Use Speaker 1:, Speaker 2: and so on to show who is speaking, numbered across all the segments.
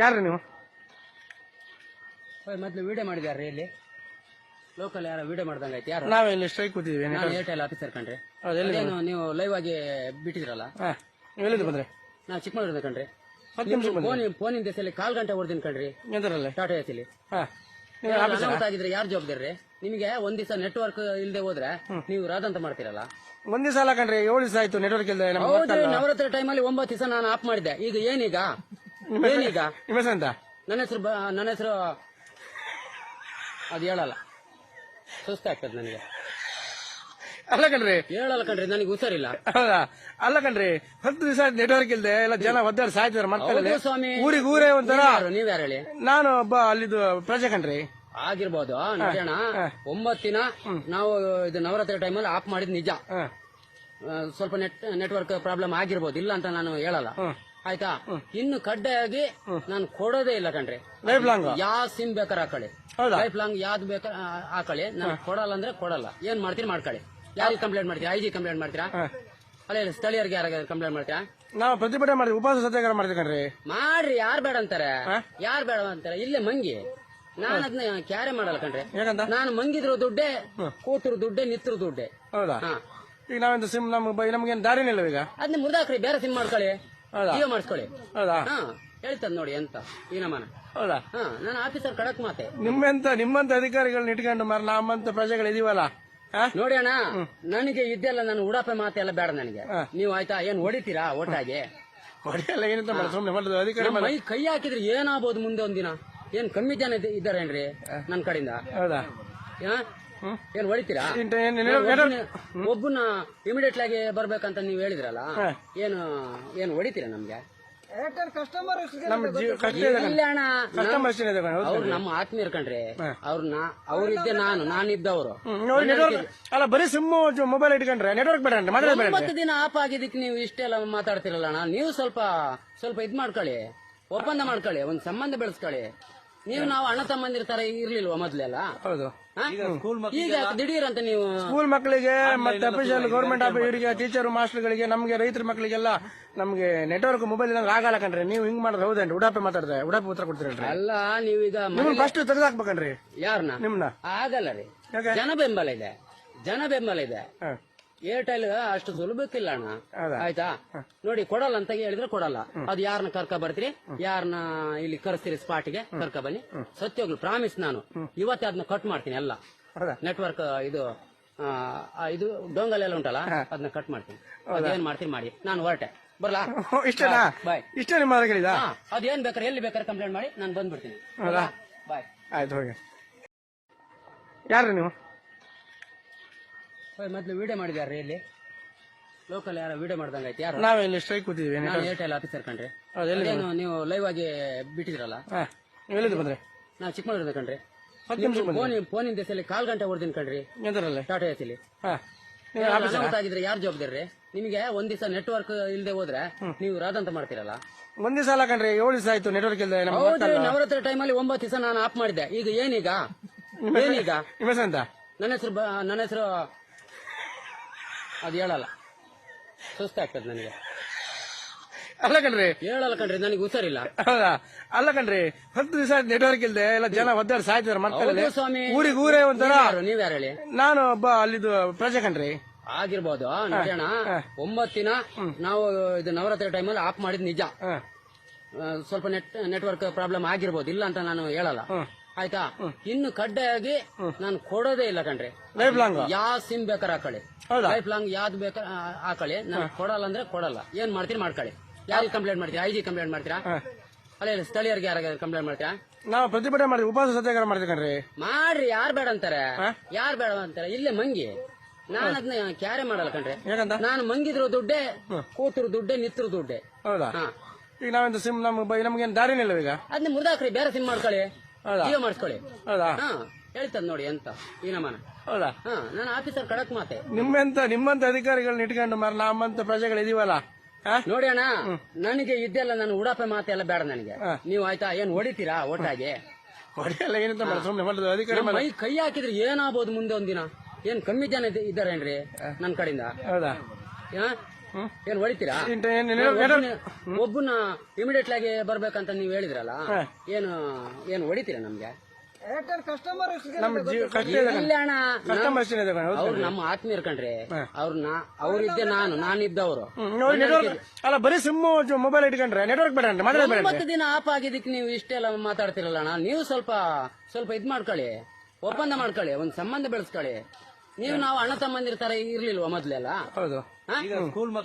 Speaker 1: ಯಾರು ನೀವು?
Speaker 2: ಮೊದಲು ವಿಡಿಯೋ ಮಾಡಿದ್ಯಾರ್ರಿ ಇಲ್ಲಿ? ಲೋಕಲ್ ಯಾರೋ ವಿಡಿಯೋ ಮಾಡ್ದಂಗೆ ಯಾರು?
Speaker 1: ನಾವೇ ಇಲ್ಲಿ ಸ್ಟ್ರೈಕ್ ಕೂತಿದ್ದೀವಿ
Speaker 2: ನಾನು ಏರ್ಟೆಲ್ ಆಫೀಸರ್ ಕಣ್ರಿ.
Speaker 1: ಹೌದು ಎಲ್ಲಿ
Speaker 2: ಅದೇನು ನೀವು ಲೈವ್ ಆಗಿ ಬಿಟ್ಟಿದ್ರಲ್ಲ?
Speaker 1: ಹಾ ನೀವು ಎಲ್ಲಿಂದ ಬಂದ್ರೆ?
Speaker 2: ನಾವು ಚಿಕ್ಕಮಗಳೂರಿಂದ ಕಣ್ರಿ.
Speaker 1: ಹತ್ತು ನಿಮಿಷ ಬಂದ್ರೆ.
Speaker 2: ಫೋನ್ ಫೋನಿನ ದೇಶದಲ್ಲಿ ಕಾಲ್ ಗಂಟೆ ಹೊಡೆದಿನಿ ಕಣ್ರಿ.
Speaker 1: ಎಂತರಲ್ಲೇ
Speaker 2: ಟಾಟಾ ಎಸಿಲಿ
Speaker 1: ಹಾ ನೀವು
Speaker 2: ಅನಾಹುತ ಆಗಿದ್ರೆ ಯಾರು ಜವಾಬ್ದಾರಿ ನಿಮಗೆ ಒಂದ್ ದಿವಸ ನೆಟ್ವರ್ಕ್ ಇಲ್ಲದೆ ಹೋದ್ರೆ ನೀವು ರಾದಂತ ಮಾಡ್ತೀರಲ್ಲ?
Speaker 1: ಒಂದ್ ದಿವಸ ಅಲ್ಲ ಕಣ್ರಿ ಏಳು ದಿವಸ ಆಯ್ತು ನೆಟ್ವರ್ಕ್ ಇಲ್ಲದೆ
Speaker 2: ನವರಾತ್ರಿ ಟೈಮಲ್ಲಿ ಒಂಬತ್ತು ದಿವಸ ನಾನು ಆಫ್ ಮಾಡಿದ್ದೆ. ಈಗ ಏನೀಗ ಏನೀಗ?
Speaker 1: ನಿಮ್ಮ ಹೆಸರು ಅಂತ
Speaker 2: ನನ್ನ ಹೆಸರು ನನ್ನ ಹೆಸರು ಅದು ಹೇಳಲ್ಲ. ಸುಸ್ತಾಗ್ತದೆ ನನಗೆ.
Speaker 1: ಅಲ್ಲ ಕಣ್ರಿ.
Speaker 2: ಹೇಳಲ್ಲ ಕಣ್ರಿ ನನಗೆ ಹುಷಾರಿಲ್ಲ.
Speaker 1: ಹೌದಾ? ಅಲ್ಲ ಕಣ್ರಿ ಹತ್ತು ದಿವಸ ನೆಟ್ವರ್ಕ್ ಇಲ್ಲದೆ ಎಲ್ಲ ಜನ ಒದ್ದಾಡಿ ಸಾಯ್ತಾರೆ
Speaker 2: ಮಾಡ್ತಾರೆ ಸ್ವಾಮಿ.
Speaker 1: ಊರಿಗೆ ಊರೇ ಒಂಥರ
Speaker 2: ಯಾರು ನೀವ್ಯಾರು ಹೇಳಿ?
Speaker 1: ನಾನು ಒಬ್ಬ ಅಲ್ಲಿದು ಪ್ರಜೆ ಕಣ್ರಿ.
Speaker 2: ಆಗಿರ್ಬೋದು ನೋಡೋಣ ಒಂಬತ್ತಿನ ದಿನ ನಾವು ಇದು ನವರಾತ್ರಿ ಟೈಮಲ್ಲಿ ಆಫ್ ಮಾಡಿದ್ ನಿಜ. ಸ್ವಲ್ಪ ನೆಟ್ ನೆಟ್ವರ್ಕ್ ಪ್ರಾಬ್ಲಮ್ ಆಗಿರ್ಬೋದು ಇಲ್ಲ ಅಂತ ನಾನು ಹೇಳಲ್ಲ. ಆಯ್ತಾ? ಇನ್ನು ಕಡ್ಡಾಯಾಗಿ ನಾನು ಕೊಡೋದೇ ಇಲ್ಲ ಕಣ್ರಿ.
Speaker 1: ಲೈಫ್ ಲಾಂಗ್
Speaker 2: ಯಾವ ಸಿಮ್ ಬೇಕಾದ್ರೆ ಹಾಕೊಳ್ಳಿ.
Speaker 1: ಹೌದಾ?
Speaker 2: ಲೈಫ್ ಲಾಂಗ್ ಯಾವ್ದು ಬೇಕಾದ್ರೆ ಹಾಕೊಳ್ಳಿ. ನಾನು ಕೊಡಲ್ಲ ಅಂದ್ರೆ ಕೊಡಲ್ಲ. ಏನ್ ಮಾಡ್ತೀನಿ ಮಾಡ್ಕೊಳ್ಳಿ. ಯಾರಿಗೆ ಕಂಪ್ಲೇಂಟ್ ಮಾಡ್ತೀರಾ? ಐ ಜಿ ಕಂಪ್ಲೇಂಟ್ ಮಾಡ್ತೀರಾ. ಅಲ್ಲ ಸ್ಥಳೀಯರಿಗೆ ಯಾರಾಗ ಕಂಪ್ಲೇಂಟ್ ಮಾಡ್ತೀರಾ?
Speaker 1: ನಾವು ಪ್ರತಿಭಟನೆ ಮಾಡಿ ಉಪವಾಸ ಸತ್ಯಾಗ್ರಹ ಮಾಡ್ತೀವಿ ಕಣ್ರಿ.
Speaker 2: ಮಾಡ್ರಿ ಯಾರ್ ಬೇಡ ಅಂತಾರೆ? ಯಾರ್ ಬೇಡ ಅಂತಾರೆ? ಇಲ್ಲೇ ಮಂಗಿ. ನಾನು ಅದನ್ನ ಕ್ಯಾರೆ ಮಾಡಲ್ಲ ಕಣ್ರಿ. ನಾನು ಮಂಗಿದ್ರು ದುಡ್ಡೆ ಕೂತರು ದುಡ್ಡೆ ನಿತ್ರ ದುಡ್ಡೆ.
Speaker 1: ಹೌದಾ? ಈಗ ನಾವೆಂತ ಸಿಮ್ ನಮ್ ನಮ್ಗೆ ದಾರಿನೇ ಇಲ್ಲ ಈಗ?
Speaker 2: ಅದನ್ನ ಮುರ್ದಾಕ್ರಿ ಬೇರೆ ಸಿಮ್ ಮಾಡ್ಕೊಳ್ಳಿ. ಜಿಯೋ ಮಾಡಿಸ್ಕೊಳ್ಳಿ.
Speaker 1: ಹೌದಾ?
Speaker 2: ಹಾ ಹೇಳ್ತದ ನೋಡಿ ಎಂತ ಈ ನಮನ
Speaker 1: ಹೌದಾ?
Speaker 2: ಹಾ ನಾನು ಆಫೀಸರ್ ಕಡಕ್ ಮಾತೆ.
Speaker 1: ನಿಮ್ಮೆಂತ ನಿಮ್ಮಂತ ಅಧಿಕಾರಿಗಳನ್ನ ಇಟ್ಕೊಂಡು ಮರ ನಮ್ಮಂತ ಪ್ರಜೆಗಳು ಇದೀವಲ್ಲ?
Speaker 2: ನೋಡಿ ಅಣ್ಣ ನನಗೆ ಇದೆಲ್ಲ ನಾನು ಉಡಾಪೆ ಮಾತೆ ಎಲ್ಲ ಬೇಡ ನನಗೆ. ನೀವು ಆಯ್ತಾ ಏನ್ ಹೊಡಿತೀರಾ ಒಟ್ಟಾಗಿ?
Speaker 1: ಹೊಡೆಯಲ್ಲ ಏನಂತ ಮಾಡಿ ಸುಮ್ಮನೆ ಅಧಿಕಾರಿ
Speaker 2: ನಮ್ಮ ಮೈ ಕೈ ಹಾಕಿದ್ರೆ ಏನಾಗ್ಬೋದು ಮುಂದೆ ಒಂದಿನ? ಏನ್ ಕಮ್ಮಿ ಜನ ಇದ್ದ- ಇದ್ದಾರೇನ್ರಿ ನನ್ನ ಕಡೆಯಿಂದ?
Speaker 1: ಹೌದಾ?
Speaker 2: ಹಾ? ಏನ್ ಹೊಡಿತೀರಾ? ಒಬ್ಬನ- ಇಮಿಡಿಯೇಟ್ ಆಗಿ ಬರ್ಬೇಕಂತ ನೀವು ಹೇಳಿದ್ರಲ್ಲ ಏನು ಏನು ಹೊಡಿತೀರಾ ನಮ್ಗೆ? ಅವ್ರು ನಮ್ಮ ಆತ್ಮೀಯರ್ ಕಣ್ರಿ. ಅವ್ರನ್ನ ಅವ್ರಿದ್ದೆ ನಾನು ನಾನಿದ್ದವರು.
Speaker 1: ಅಲ್ಲ ಬರೀ ಸಿಮ್ ಮೊಬೈಲ್ ಇಟ್ಕೊಂಡ್ರೆ ನೆಟ್ವರ್ಕ್ ಬೇಡ
Speaker 2: ಒಂಬತ್ತು ದಿನ ಆಫ್ ಆಗಿದ್ದಕ್ಕೆ ನೀವು ಇಷ್ಟೆಲ್ಲ ಮಾತಾಡ್ತಿರಲ್ಲ ಅಣ್ಣ ನೀವು ಸ್ವಲ್ಪ ಸ್ವಲ್ಪ ಇದ್ ಮಾಡ್ಕೊಳ್ಳಿ. ಒಪ್ಪಂದ ಮಾಡ್ಕೊಳ್ಳಿ ಒಂದ್ ಸಂಬಂಧ ಬೆಳೆಸ್ಕೊಳ್ಳಿ. ನೀವು ನಾವು ಅಣ್ಣ ತಮ್ಮಂದಿರ ತರ ಇರ್ಲಿಲ್ವಾ ಮೊದ್ಲೆಲ್ಲ?
Speaker 1: ಹೌದು?
Speaker 2: ಈಗ ದಿಢೀರ್ ಅಂತ ನೀವು
Speaker 1: ಸ್ಕೂಲ್ ಮಕ್ಕಳಿಗೆ ಮತ್ತೆ ಅಫಿಷಿಯಲ್ ಗೌರ್ಮೆಂಟ್ ಆಫೀಸರಿಗೆ ಟೀಚರ್ ಮಾಸ್ಟರ್ಗಳಿಗೆ ನಮಗೆ ರೈತರ ಮಕ್ಕಳಿಗೆಲ್ಲ ನಮಗೆ ನೆಟ್ವರ್ಕ್ ಮೊಬೈಲ್ ಇಲ್ಲಂದ್ರೆ ಆಗಲ್ಲ ಕಣ್ರಿ. ನೀವು ಹಿಂಗ್ ಮಾಡಿದ್ರೆ ಹೌದೇನ್ರಿ? ಉಡಾಪೆ ಮಾತಾಡ್ದೆ. ಉಡಾಪೆ ಉತ್ತರ ಕೊಡ್ತೀರಲ್ರಿ
Speaker 2: ಅಲ್ಲ ನೀವೀಗ
Speaker 1: ನಿಮ್ಮನ್ನ ಫಸ್ಟ್ ತೆಗೆದಾಕ್ಬೇಕನ್ರಿ.
Speaker 2: ಯಾರನ್ನ
Speaker 1: ನಿಮ್ನ
Speaker 2: ಆಗಲ್ಲ ರೀ? ಜನ ಬೆಂಬಲ ಇದೆ. ಜನ ಬೆಂಬಲ ಇದೆ.
Speaker 1: ಹಾ.
Speaker 2: ಏರ್ಟೆಲ್ ಅಷ್ಟು ಸುಲಭಕ್ಕಿಲ್ಲ ಅಣ್ಣ? ಆಯ್ತಾ? ನೋಡಿ ಕೊಡಲ್ಲ ಅಂತ ಹೇಳಿದ್ರೆ ಕೊಡಲ್ಲ. ಅದು ಯಾರನ್ನ ಕರ್ಕ ಬರ್ತೀರಿ? ಯಾರನ್ನ ಇಲ್ಲಿ ಕರೆಸ್ತೀರಿ ಸ್ಪಾಟ್ಗೆ ಕರ್ಕ ಬನ್ನಿ. ಸತ್ಯೋಗ್ಲು ಪ್ರಾಮಿಸ್ ನಾನು. ಇವತ್ತೇ ಅದನ್ನ ಕಟ್ ಮಾಡ್ತೀನಿ ಎಲ್ಲ. ನೆಟ್ವರ್ಕ್ ಇದು ಇದು ಡೊಂಗಲ್ ಎಲ್ಲ ಉಂಟಲ್ಲ? ಅದನ್ನ ಕಟ್ ಮಾಡ್ತೀನಿ. ಅದೇನ್ ಮಾಡ್ತೀನಿ ಮಾಡಿ. ನಾನು ಹೊರಟೆ. ಬರ್ಲಾ?
Speaker 1: ಇಷ್ಟನಾ?
Speaker 2: ಬಾಯ್.
Speaker 1: ಇಷ್ಟ ನಿಮ್ಮ
Speaker 2: ಅದೇನ್ ಬೇಕಾರೆ ಎಲ್ಲಿ ಬೇಕಾದ್ರೆ ಕಂಪ್ಲೇಂಟ್ ಮಾಡಿ ನಾನು ಬಂದ್ಬಿಡ್ತೀನಿ. ಬಾಯ್.
Speaker 1: ಆಯ್ತು ಹೋಗಿ. ಯಾರು ನೀವು?
Speaker 2: ಮೊದ್ಲು ವಿಡಿಯೋ ಮಾಡಿದಾರೆ ಇಲ್ಲಿ? ಲೋಕಲ್ ಯಾರೋ ವಿಡಿಯೋ ಮಾಡ್ದಂಗೆ ಆಯ್ತು ಯಾರು?
Speaker 1: ನಾವೇ ಇಲ್ಲಿ ಸ್ಟ್ರೈಕ್ ಕೂತಿದ್ದೀವಿ
Speaker 2: ನಾನು ಏರ್ಟೆಲ್ ಆಫೀಸರ್ ಕಣ್ರಿ. ಅದೇನು ನೀವು ಲೈವ್ ಆಗಿ ಬಿಟ್ಟಿದ್ರಲ್ಲ
Speaker 1: ಹಾ ನೀವು ಎಲ್ಲಿಂದ ಬಂದ್ರೆ?
Speaker 2: ನಾವು ಚಿಕ್ಕಮಗಳೂರಿಂದ ಕಣ್ರಿ. ಫೋನ್ ಫೋನಿನ ದೇಶದಲ್ಲಿ ಕಾಲ್ ಗಂಟೆ ಹೊಡೆದಿನ ಕಣ್ರಿ. ಟಾಟಾ ಎಸಿಲಿ ಆಗಿದ್ರೆ ಯಾರು ಜವಾಬ್ದಾರಿ ನಿಮಗೆ ಒಂದ್ ದಿವಸ ನೆಟ್ವರ್ಕ್ ಇಲ್ಲದೆ ಹೋದ್ರೆ ನೀವು ರಾದಂತ ಮಾಡ್ತೀರಲ್ಲ?
Speaker 1: ಒಂದ್ ದಿವಸ ಅಲ್ಲ ಕಣ್ರಿ ಏಳು ದಿವಸ ಆಯ್ತು ನೆಟ್ವರ್ಕ್ ಇಲ್ಲದೆ
Speaker 2: ನವರಾತ್ರಿ ಟೈಮಲ್ಲಿ ಒಂಬತ್ತು ದಿವಸ ನಾನು ಆಫ್ ಮಾಡಿದ್ದೆ. ಈಗ ಏನೀಗ? ಏನೀಗ? ನನ್ನ ಹೆಸರು ನನ್ನ ಹೆಸರು ಅದು ಹೇಳಲ್ಲ. ಸುಸ್ತಾಗ್ತದೆ ನನಗೆ.
Speaker 1: ಅಲ್ಲ ಕಣ್ರಿ.
Speaker 2: ಹೇಳಲ್ಲ ಕಣ್ರಿ ನನಗೆ ಹುಷಾರಿಲ್ಲ
Speaker 1: ಹೌದಾ? ಅಲ್ಲ ಕಣ್ರಿ ಹತ್ತು ದಿವಸ ನೆಟ್ವರ್ಕ್ ಇಲ್ಲದೆ ಎಲ್ಲ ಜನ ಒದ್ದಾಡಿ ಸಾಯ್ತಾರೆ
Speaker 2: ಹೌದು ಸ್ವಾಮಿ.
Speaker 1: ಊರಿಗೆ ಊರೇ ಒಂಥರ.
Speaker 2: ನೀವ್ ಯಾರು ಹೇಳಿ?
Speaker 1: ನಾನು ಒಬ್ಬ ಅಲ್ಲಿದು ಪ್ರಜೆ ಕಣ್ರಿ.
Speaker 2: ಆಗಿರ್ಬೋದು ನೋಡೋಣ ಒಂಬತ್ತು ದಿನ ನಾವು ಇದು ನವರಾತ್ರಿ ಟೈಮಲ್ಲಿ ಆಫ್ ಮಾಡಿದ್ ನಿಜ.
Speaker 1: ಹಾ.
Speaker 2: ಆ, ಸ್ವಲ್ಪ ನೆಟ್ ನೆಟ್ವರ್ಕ್ ಪ್ರಾಬ್ಲಮ್ ಆಗಿರ್ಬೋದು ಇಲ್ಲ ಅಂತ ನಾನು ಹೇಳಲ್ಲ. ಆಯ್ತಾ? ಇನ್ನು ಕಡ್ಡಾಯಾಗಿ ನಾನು ಕೊಡೋದೇ ಇಲ್ಲ ಕಣ್ರಿ.
Speaker 1: ಲೈಫ್ ಲಾಂಗ್
Speaker 2: ಯಾವ ಸಿಮ್ ಬೇಕಾರ ಹಾಕೊಳ್ಳಿ.
Speaker 1: ಹೌದಾ?
Speaker 2: ಲೈಫ್ ಲಾಂಗ್ ಯಾವ್ದು ಬೇಕಾರ ಆ, ಹಾಕೊಳ್ಳಿ. ನಾನು ಕೊಡಲ್ಲ ಅಂದ್ರೆ ಕೊಡಲ್ಲ. ಏನ್ ಮಾಡ್ತೀರಿ ಮಾಡ್ಕೊಳ್ಳಿ. ಯಾರಿಗೆ ಕಂಪ್ಲೇಂಟ್ ಮಾಡ್ತೀರಾ? ಐ ಜಿ ಕಂಪ್ಲೇಂಟ್ ಮಾಡ್ತೀರಾ? ಅಲ್ಲೇ ಇಲ್ಲ, ಸ್ಥಳೀಯರಿಗೆ ಯಾರ ಕಂಪ್ಲೇಂಟ್ ಮಾಡ್ತೀರಾ?
Speaker 1: ನಾವು ಪ್ರತಿಭಟನೆ ಮಾಡಿ ಉಪವಾಸ ಸತ್ಯಾಗ್ರಹ ಮಾಡ್ತೀವಿ ಕಣ್ರಿ.
Speaker 2: ಮಾಡ್ರಿ. ಯಾರು ಬೇಡ ಅಂತಾರೆ? ಯಾರು ಬೇಡ ಅಂತಾರೆ? ಇಲ್ಲೇ ಮಂಗಿ. ನಾನು ಅದನ್ನ ಕ್ಯಾರೆ ಮಾಡಲ್ಲ ಕಣ್ರಿ. ನಾನು ಮಂಗಿದ್ರು ದುಡ್ಡೆ ಕೂತರು ದುಡ್ಡೆ ನಿತ್ರ ದುಡ್ಡೆ.
Speaker 1: ಹೌದಾ? ಈಗ ನಾವೆಂತ ಸಿಮ್ ನಮ್ಗೆ ನಮ್ಗೆ ದಾರಿನಿಲ್ಲ ಇಲ್ಲ ಈಗ?
Speaker 2: ಅದನ್ನ ಮುರಿದಾಕ್ರಿ. ಬೇರೆ ಸಿಮ್ ಮಾಡ್ಕೊಳ್ಳಿ. ಜಿಯೋ ಮಾಡಿಸ್ಕೊಳ್ಳಿ.
Speaker 1: ಹೌದಾ?
Speaker 2: ಹಾ ಹೇಳ್ತದ ನೋಡಿ ಎಂತ ಈ ನಮನ
Speaker 1: ಹೌದಾ?
Speaker 2: ಹಾ ನಾನು ಆಫೀಸರ್ ಕಡಕ್ ಮಾತೆ.
Speaker 1: ನಿಮ್ಮೆಂತ ನಿಮ್ಮಂತ ಅಧಿಕಾರಿಗಳನ್ನ ಇಟ್ಕೊಂಡು ಮರ ನಮ್ಮಂತ ಪ್ರಜೆಗಳು ಇದೀವಲ್ಲ
Speaker 2: ನೋಡಿ ಅಣ್ಣ ನನಗೆ ಇದೆಲ್ಲ ನಾನು ಉಡಾಪೆ ಮಾತೆಲ್ಲ ಬೇಡ ನನಗೆ. ನೀವು ಆಯ್ತಾ ಏನ್ ಹೊಡಿತೀರಾ ಒಟ್ಟಾಗಿ?
Speaker 1: ಹೊಡೆಯಲ್ಲ ಏನಂತ ಮಾಡಿ ಸುಮ್ಮನೆ ಹೊಡೆದು ಅಧಿಕಾರಿ
Speaker 2: ಮೈ ಕೈ ಹಾಕಿದ್ರೆ ಏನಾಗ್ಬೋದು ಮುಂದೆ ಒಂದಿನ? ಏನ್ ಕಮ್ಮಿ ಜನ ಇದ್ದ- ಇದ್ದಾರೇನ್ರಿ ನನ್ನ ಕಡೆಯಿಂದ?
Speaker 1: ಹೌದಾ?
Speaker 2: ಏನ್ ಹೊಡಿತೀರಾ? ಒಬ್ಬನ- ಇಮಿಡಿಯೇಟ್ ಆಗಿ ಬರ್ಬೇಕಂತ ನೀವ್ ಹೇಳಿದ್ರಲ್ಲ ಏನು ಏನು ಹೊಡಿತೀರಾ ನಮ್ಗೆ?
Speaker 1: ನಮ್ಮ ಜೀವ ಕಷ್ಟ ಇದೆ ಕಣ್ರೀ.
Speaker 2: ಇಲ್ಲ ಅಣ್ಣ
Speaker 1: ಕಸ್ಟಮರ್ ಇದೆ ಕಣ್ರೀ.
Speaker 2: ಅವ್ರು ನಮ್ಮ ಆತ್ಮೀಯರು ಕಣ್ರಿ. ಅವ್ರನ್ನ ಅವ್ರಿದ್ದೆ ನಾನು ನಾನಿದ್ದವರು
Speaker 1: ಅಲ್ಲ ಬರೀ ಸಿಮ್ ಮೊಬೈಲ್ ಇಟ್ಕೊಂಡ್ರೆ ನೆಟ್ವರ್ಕ್ ಬೇಡ
Speaker 2: ದಿನ ಆಫ್ ಆಗಿದ್ದಕ್ಕೆ ನೀವು ಇಷ್ಟೆಲ್ಲ ಮಾತಾಡ್ತಿರಲ್ಲ ಅಣ್ಣ. ನೀವು ಸ್ವಲ್ಪ ಸ್ವಲ್ಪ ಇದ್ ಮಾಡ್ಕೊಳ್ಳಿ. ಒಪ್ಪಂದ ಮಾಡ್ಕೊಳ್ಳಿ. ಒಂದ್ ಸಂಬಂಧ ಬೆಳೆಸ್ಕೊಳ್ಳಿ. ನೀವು ನಾವು ಅಣ್ಣ ತಮ್ಮಂದಿರ ತರ ಇರ್ಲಿಲ್ವಾ ಮೊದ್ಲೆಲ್ಲ?
Speaker 1: ಹೌದು?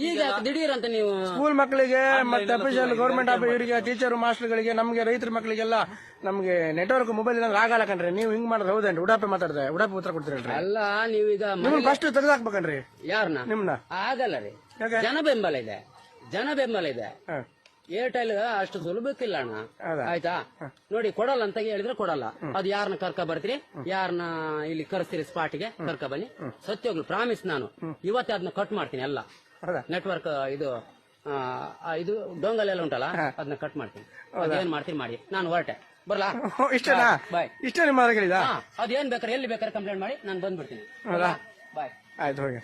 Speaker 2: ಈಗ ದಿಢೀರ್ ಅಂತ ನೀವು?
Speaker 1: ಸ್ಕೂಲ್ ಮಕ್ಕಳಿಗೆ ಮತ್ತೆ ಅಫಿಷಿಯಲ್ ಗೌರ್ಮೆಂಟ್ ಆಫೀಸ್ ಇವರಿಗೆ ಟೀಚರ್ ಮಾಸ್ಟರ್ಗಳಿಗೆ ನಮಗೆ ರೈತರ ಮಕ್ಕಳಿಗೆಲ್ಲ ನಮಗೆ ನೆಟ್ವರ್ಕ್ ಮೊಬೈಲ್ ಇಲ್ಲ ಆಗಲ್ಲ ಕಣ್ರಿ. ನೀವು ಹಿಂಗ್ ಮಾಡೋದು ಹೌದೇನ್ರಿ? ಉಡಾಪೆ ಮಾತಾಡ್ದೆ. ಉಡಾಪೆ ಉತ್ತರ ಕೊಡ್ತೀರಲ್ರಿ?
Speaker 2: ಅಲ್ಲ ನೀವೀಗ
Speaker 1: ನಿಮ್ಗೆ ಫಸ್ಟ್ ತೆಗೆದಾಕ್ಬೇಕನ್ರಿ
Speaker 2: ಯಾರನ್ನ
Speaker 1: ನಿಮ್ನ?
Speaker 2: ಆಗಲ್ಲ ರೀ? ಜನ ಬೆಂಬಲ ಇದೆ. ಜನ ಬೆಂಬಲ ಇದೆ.
Speaker 1: ಹ.
Speaker 2: ಏರ್ಟೆಲ್ ಅಷ್ಟು ಸುಲಭಕ್ಕಿಲ್ಲ ಅಣ್ಣ? ಆಯ್ತಾ? ನೋಡಿ ಕೊಡಲ್ಲ ಅಂತ ಹೇಳಿದ್ರೆ ಕೊಡಲ್ಲ. ಅದು ಯಾರನ್ನ ಕರ್ಕ ಬರ್ತೀರಿ? ಯಾರನ್ನ ಇಲ್ಲಿ ಕರೆಸ್ತೀರಿ ಸ್ಪಾಟ್ಗೆ ಕರ್ಕ ಬನ್ನಿ. ಸತ್ಯೋಗ್ಲು ಪ್ರಾಮಿಸ್ ನಾನು. ಇವತ್ತೇ ಅದನ್ನ ಕಟ್ ಮಾಡ್ತೀನಿ ಎಲ್ಲ. ನೆಟ್ವರ್ಕ್ ಇದು ಆ, ಇದು ಡೊಂಗಲ್ ಎಲ್ಲ ಉಂಟಲ್ಲ? ಅದನ್ನ ಕಟ್ ಮಾಡ್ತೀನಿ. ಅದೇನ್ ಮಾಡ್ತೀನಿ ಮಾಡಿ. ನಾನು ಹೊರಟೆ. ಬರ್ಲಾ?
Speaker 1: ಇಷ್ಟನಾ
Speaker 2: ಬಾಯ್
Speaker 1: ಇಷ್ಟ ನಿಮ್ಮ ಮಾತುಗಳಿದಾ
Speaker 2: ಹಾ ಅದೇನ್ ಬೇಕಾರೆ ಎಲ್ಲಿ ಬೇಕಾದ್ರೆ ಕಂಪ್ಲೇಂಟ್ ಮಾಡಿ ನಾನು ಬಂದ್ಬಿಡ್ತೀನಿ. ಬಾಯ್
Speaker 1: ಆಯ್ತು ಹೋಗಿ.